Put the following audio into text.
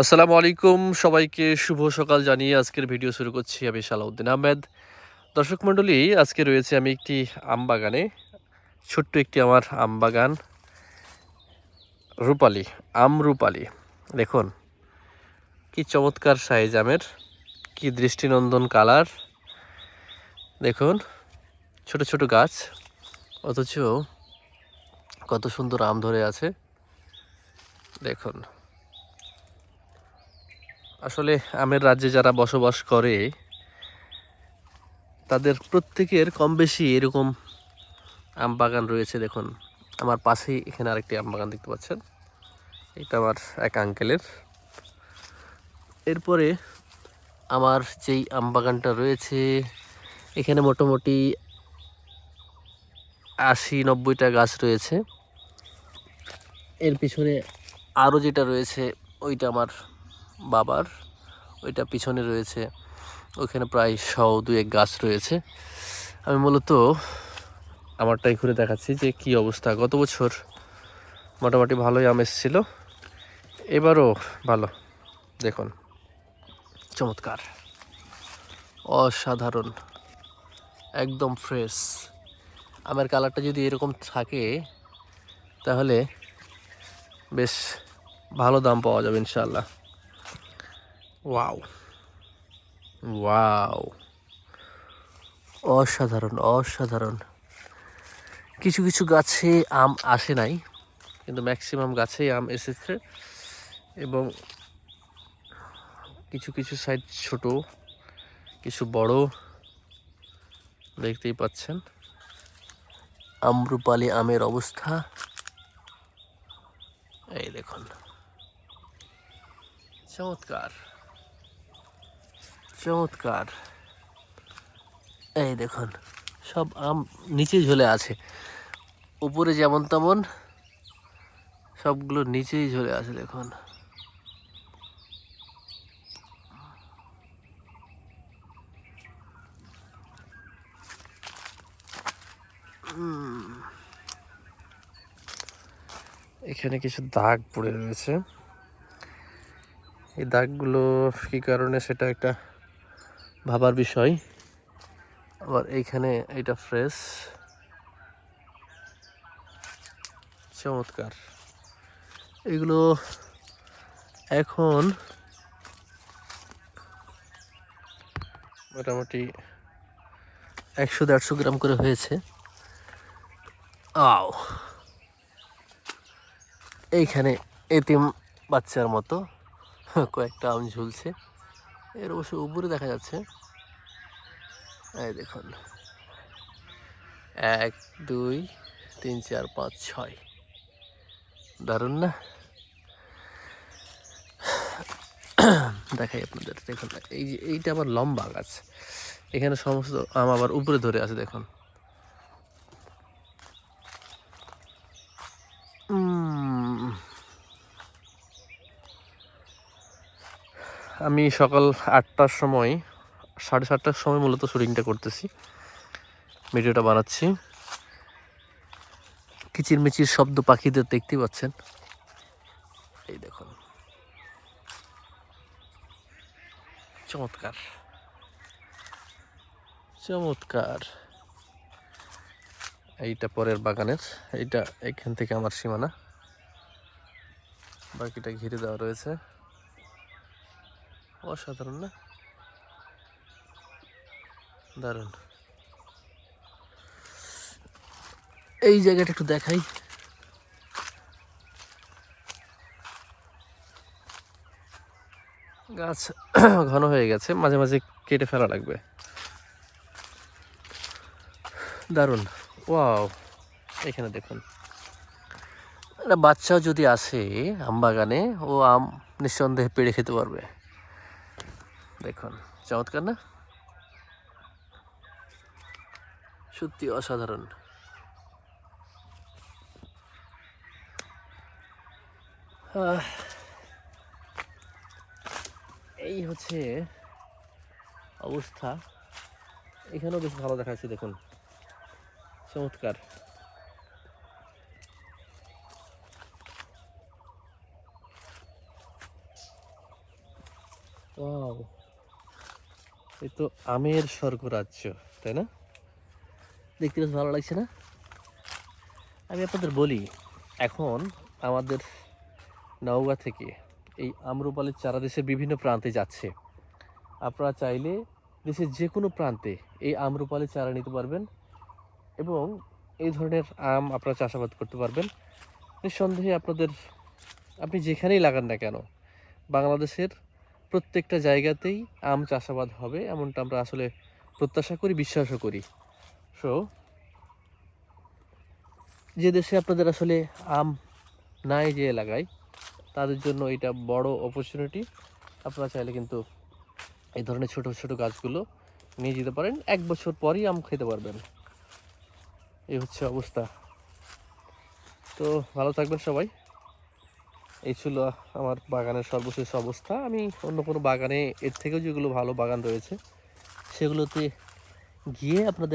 আসসালামু আলাইকুম। সবাইকে শুভ সকাল জানিয়ে আজকের ভিডিও শুরু করছি আমি সালাউদ্দিন আহমেদ। দর্শক মণ্ডলী, আজকে রয়েছে আমি একটি আম বাগানে, ছোট্ট একটি আমার আম বাগান, রূপালি, আম রূপালি। দেখুন, কি চমৎকার সাইজ আমের, কি দৃষ্টিনন্দন কালার। দেখুন, ছোট ছোট গাছ, অথচ কত সুন্দর আম ধরে আছে। দেখুন আসলে আমের রাজ্যে যারা বসবাস করে, তাদের প্রত্যেকের কম বেশি এরকম আম বাগান রয়েছে দেখুন। আমার পাশেই এখানে আরেকটি আম বাগান দেখতে পাচ্ছেন। এটা আমার এক আঙ্কেলের। এরপরে আমার যেই আম বাগানটা রয়েছে, এখানে মোটামুটি আশি নব্বইটা গাছ রয়েছে। এর পিছনে আরও যেটা রয়েছে, ওইটা আমার বাবার, ওইটা পিছনে রয়েছে। ওখানে প্রায় শও দুয়েক গাছ রয়েছে। আমি মূলত আমারটাই ঘুরে দেখাচ্ছি যে কি অবস্থা। গত বছর মোটামুটি ভালোই আম এসেছিল এবারও ভালো। দেখুন। চমৎকার। অসাধারণ। একদম ফ্রেশ। আমের কালারটা যদি এরকম থাকে, তাহলে বেশ ভালো দাম পাওয়া যাবে ইনশাল্লাহ ওয়াও ওয়াও অসাধারণ অসাধারণ। কিছু কিছু গাছে আম আসে নাই, কিন্তু ম্যাক্সিমাম গাছেই আম এসেছে এবং কিছু কিছু সাইড ছোট, কিছু বড় দেখতেই পাচ্ছেন। আম্রপালি আমের অবস্থা। এই দেখুন। চমৎকার। চমৎকার। এই দেখুন, সব আম নিচে ঝুলে আছে। উপরে যেমন তেমন সবগুলো নিচেই ঝুলে আছে, দেখুন। এখানে কিছু দাগ পড়ে রয়েছে। এই দাগগুলো কী কারণে সেটা একটা ভাবার বিষয়। আবার এইখানে এটা ফ্রেশ। চমৎকার। এগুলো এখন মোটামুটি একশো দেড়শো গ্রাম করে হয়েছে। আও। এইখানে এতিম বাচ্চার মতো কয়েকটা আম ঝুলছে। এর অবশ্য উপরে দেখা যাচ্ছে। এই দেখুন। এক, দুই, তিন, চার, পাঁচ, ছয়। দারুণ না? দেখাই আপনাদের। দেখুন, এই যে এইটা আবার লম্বা গাছ। এখানে সমস্ত আম আবার উপরে ধরে আছে, দেখুন। আমি সকাল আটটার সময়, সাড়ে সাতটার সময় মূলত শুটিংটা করতেছি। ভিডিওটা বানাচ্ছি। কিচিরমিচির শব্দ পাখিদের দেখতে পাচ্ছেন? এই দেখুন। চমৎকার। চমৎকার। এইটা পরের বাগানের। এইটা এখান থেকে আমার সীমানা। বাকিটা ঘিরে দেওয়া রয়েছে। অসাধারণ, না? দারুণ। এই জায়গাটা একটু দেখাই। গাছ ঘন হয়ে গেছে, মাঝে মাঝে কেটে ফেলা লাগবে। দারুণ। ওয়াও, এখানে দেখুন। একটা বাচ্চাও যদি আসে আম বাগানে, ও আম নিঃসন্দেহে পেড়ে খেতে পারবে। দেখুন, চমৎকার না? সত্যি অসাধারণ। এই হচ্ছে অবস্থা। এখানেও বেশ ভালো দেখাচ্ছে, দেখুন। চমৎকার। ওয়াও। এই তো আমের স্বর্গরাজ্য, তাই না? দেখতে বেশ ভালো লাগছে না? আমি আপনাদের বলি, এখন আমাদের নওগাঁ থেকে এই আম্রপালির চারা দেশের বিভিন্ন প্রান্তে যাচ্ছে। আপনারা চাইলে দেশের যে কোনো প্রান্তে এই আম্রপালির চারা নিতে পারবেন এবং এই ধরনের আম আপনারা চাষাবাদ করতে পারবেন। নিঃসন্দেহে আপনাদের, আপনি যেখানেই লাগান না কেন, বাংলাদেশের প্রত্যেকটা জায়গাতেই আম চাষাবাদ হবে, এমনটা আমরা আসলে প্রত্যাশা করি, বিশ্বাসও করি। সো যে দেশে আপনাদের আসলে আম নাই যে এলাকায়, তাদের জন্য এটা বড় অপরচুনিটি আপনারা চাইলে কিন্তু এই ধরনের ছোট ছোট গাছগুলো নিয়ে যেতে পারেন। এক বছর পরই আম খেতে পারবেন। এই হচ্ছে অবস্থা। তো ভালো থাকবেন সবাই। এই ছিল আমার বাগানের সর্বশেষ অবস্থা। আমি অন্য কোনো বাগানে, এর থেকেও যেগুলো ভালো বাগান রয়েছে, সেগুলোতে গিয়ে আপনাদের